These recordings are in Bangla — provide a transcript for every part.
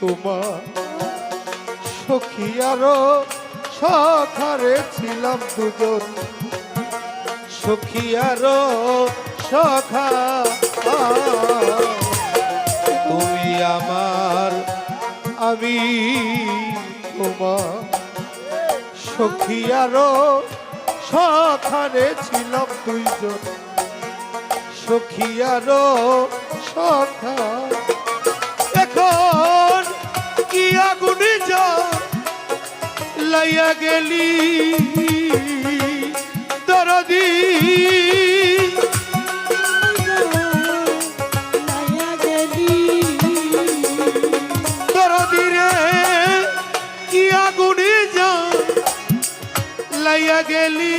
তোমার সখী আরও সখারে ছিলাম দুজন। সখী আরও সখা, তুমি আমার, আমি তোমার। সখী আরও সখারে ছিলাম দুইজন। সখী আরও সখা এখন লাইয়া গেলি। দরদি। লাইয়া গেলি।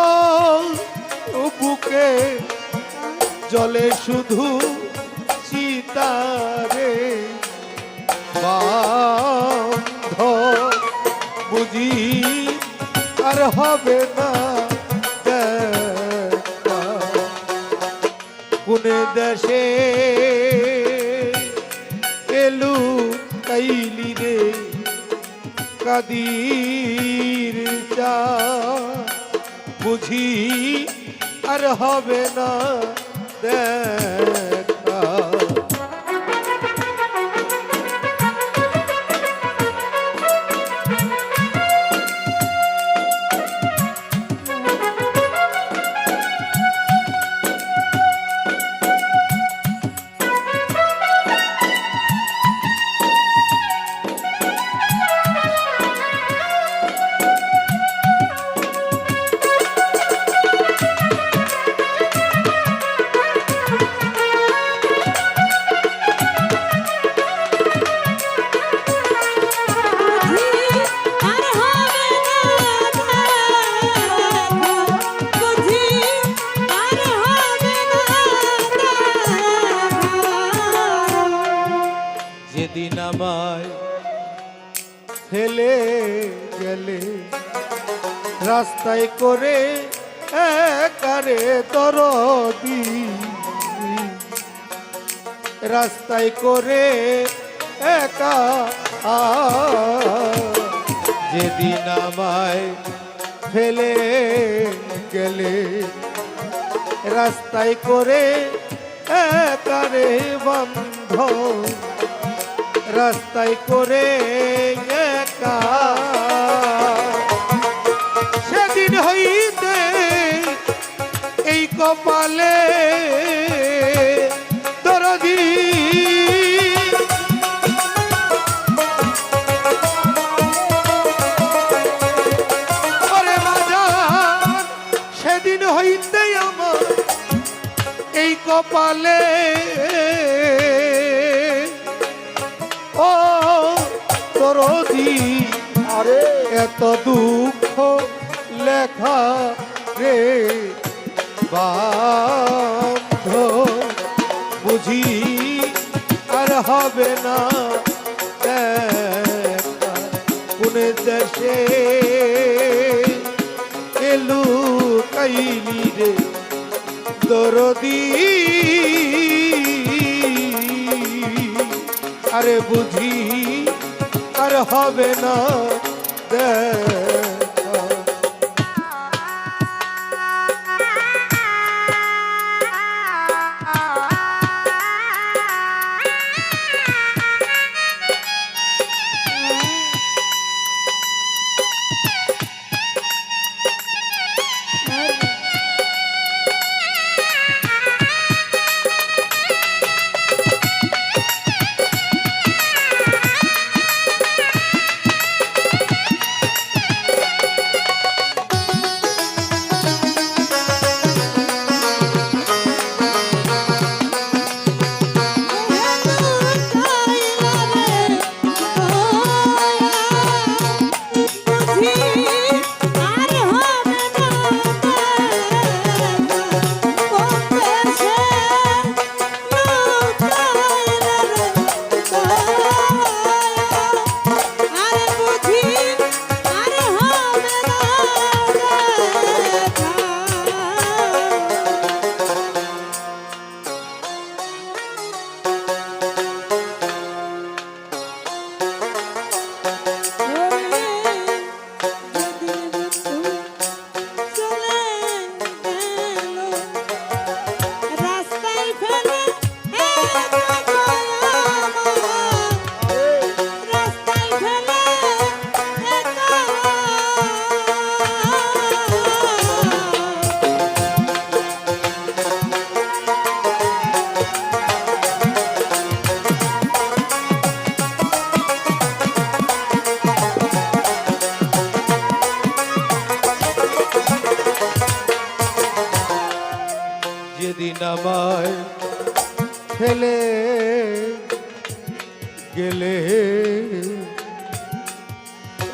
ও বুকে জলে শুধু চিতারে বুঝি আর হবে না। কোনে দেশে এলু কাইলি রে কাদির চা বুঝি আর হবে না দেখা আমায় ফেলে গেলে রাস্তায় করে একারে দরদি। রাস্তায় করে একা যেদিন আমায় ফেলে গেলে রাস্তায় করে একারে বন্ধ রাস্তায় করে সেদিন হইতে এই কপালে বাজার, সেদিন এই কপালে তরদি আরে। এত দুঃখ লেখা রে বান্ধ বুঝি আর হবে না। কোন দেশে এলু কাইলি রে দরদি। আরে বুঝি হবে না। দেখা।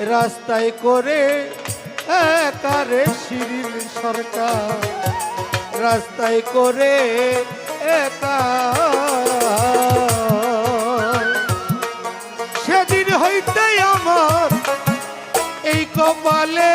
রাস্তায় করে একারে শিরিল সরকার। রাস্তায় করে একা। সেদিন হইতে আমার এই কপালে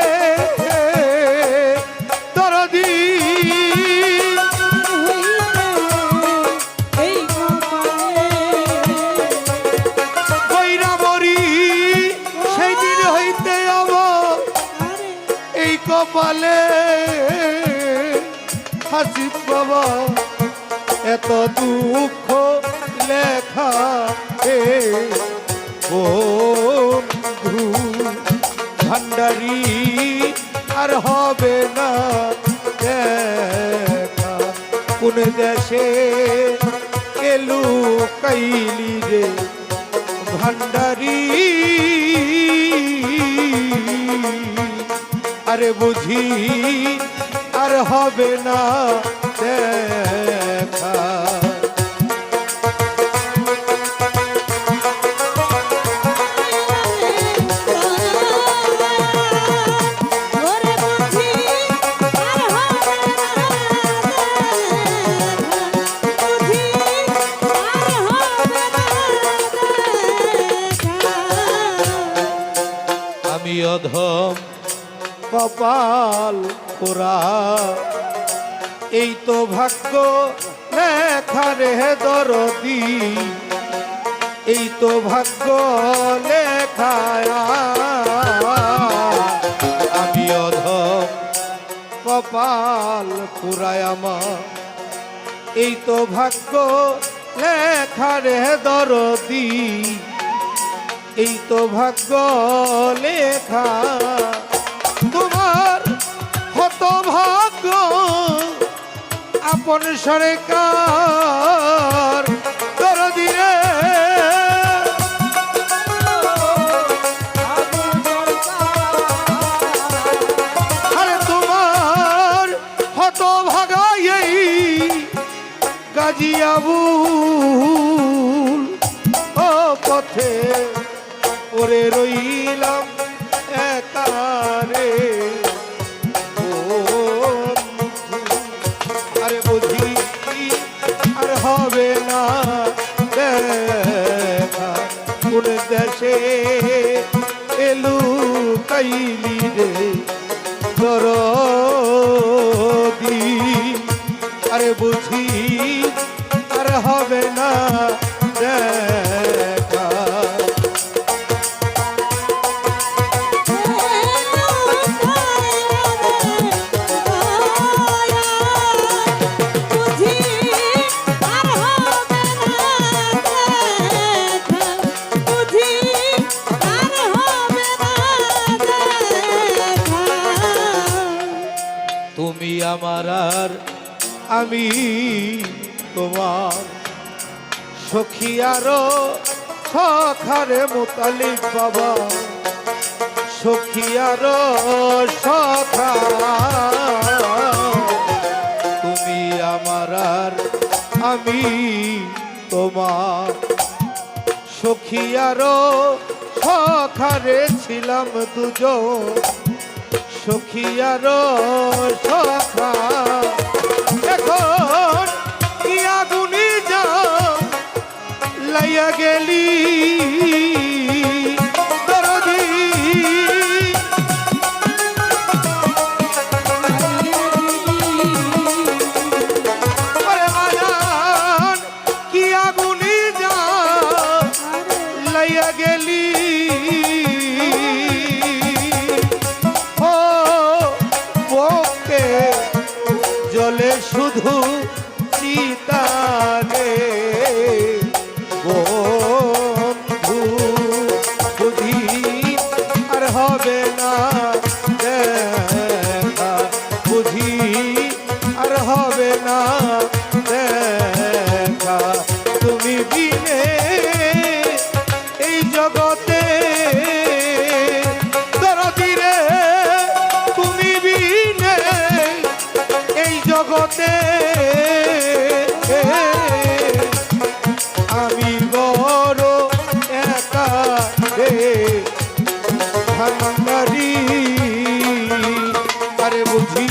এত দুঃখ লেখা হে বন্ধু। ভান্ডারি আর হবে না দেখা। কোন দেশে এলু কাইলি রে ভান্ডারি আরে বুঝি আর হবে না দেখা। অধম কপাল পোড়া। এই তো ভাগ্য লেখা রে দরদি। এই তো ভাগ্য লেখায় আমি অধম, কপাল পুরায় আমার। এই তো ভাগ্য লেখা রে দরদি। এই তো ভাগ্য লেখা। তোমার হত ভাগ্য আপন সরকার। কাইলি আমার আর আমি তোমার সখী আরও সখারে মোতালিক বাবা। সখী আরও সখা তুমি আমার আর আমি তোমার সখী আরও সখারে ছিলাম দুজন। সখিয়ার সখা। এখন কি আগুনি যা লাইয়া গেলি? জলে শুধু হইতে আমি বড় একা রে। ভাঙ্গারি আরে বুঝি